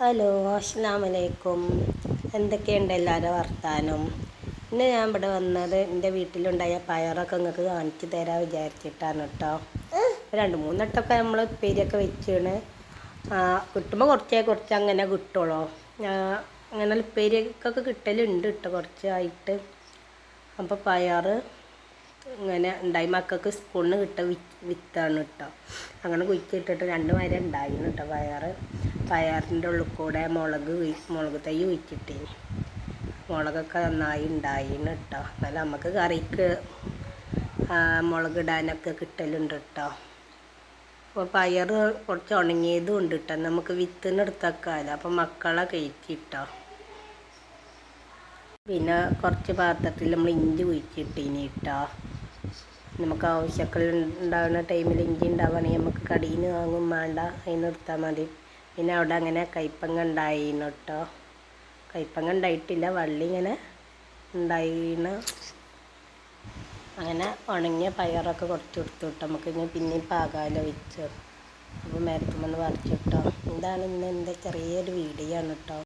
Hello അസ്സാം വലൈക്കും എന്തൊക്കെയുണ്ട് എല്ലാവരും വർത്താനം? ഇന്ന് ഞാൻ ഇവിടെ വന്നത് എന്റെ വീട്ടിലുണ്ടായ പയറൊക്കെ നിങ്ങൾക്ക് കാണിച്ചു തരാൻ വിചാരിച്ചിട്ടാണ് കേട്ടോ. രണ്ട് മൂന്നെട്ടൊക്കെ നമ്മൾ ഉപ്പേരിയൊക്കെ വെച്ചാണ്. കിട്ടുമ്പോൾ കുറച്ചേ കുറച്ച് അങ്ങനെ കിട്ടുള്ളൂ. അങ്ങനെ ഉപ്പേരിക്കൊക്കെ കിട്ടലുണ്ട് കേട്ടോ കുറച്ചായിട്ട്. അപ്പോൾ പയറ് ഇങ്ങനെ ഉണ്ടായി. മക്കൾക്ക് സ്പൂണിന് കിട്ട വിത്താണ് കേട്ടോ അങ്ങനെ കുഴിച്ചിട്ടിട്ട് രണ്ട് മരം ഉണ്ടായിരുന്നു കേട്ടോ പയറ് പയറിന്റെ ഉള്ളിൽ കൂടെ മുളക് മുളക് തൈ കുഴിച്ചിട്ടേ. മുളകൊക്കെ നന്നായി ഉണ്ടായിരുന്നു കേട്ടോ എന്നാലും നമുക്ക് കറിക്ക് മുളക് ഇടാനൊക്കെ കിട്ടലുണ്ട് കേട്ടോ അപ്പോൾ പയർ കുറച്ച് ഉണങ്ങിയതും ഉണ്ട് കേട്ടോ നമുക്ക് വിത്തിന് എടുത്തേക്കാമല്ലോ അപ്പോൾ മക്കളെ കഴിച്ചിട്ടോ പിന്നെ കുറച്ച് പാത്രത്തിൽ നമ്മൾ ഇഞ്ചി കുഴിച്ചിട്ടിനി കേട്ടോ നമുക്ക് ആവശ്യക്കൾ ഉണ്ടാകുന്ന ടൈമിൽ ഇഞ്ചി ഉണ്ടാവുകയാണെങ്കിൽ നമുക്ക് കടയിൽ നിന്ന് വാങ്ങും. വേണ്ട അതിന് എടുത്താൽ മതി. പിന്നെ അവിടെ അങ്ങനെ കയ്പങ്ങ ഉണ്ടായിരുന്നു കേട്ടോ കയ്പങ്ങ ഉണ്ടായിട്ടില്ല. വള്ളി ഇങ്ങനെ ഉണ്ടായിന് അങ്ങനെ ഉണങ്ങിയ പയറൊക്കെ കുറച്ച് കൊടുത്തു കേട്ടോ നമുക്ക് ഇനി പിന്നെയും പാകാലോ വെച്ച്. അപ്പോൾ മരത്തുമെന്ന് പറിച്ചിട്ടോ ഇതാണ് ഇന്ന് എന്റെ ചെറിയൊരു വീഡിയോ ആണ് കേട്ടോ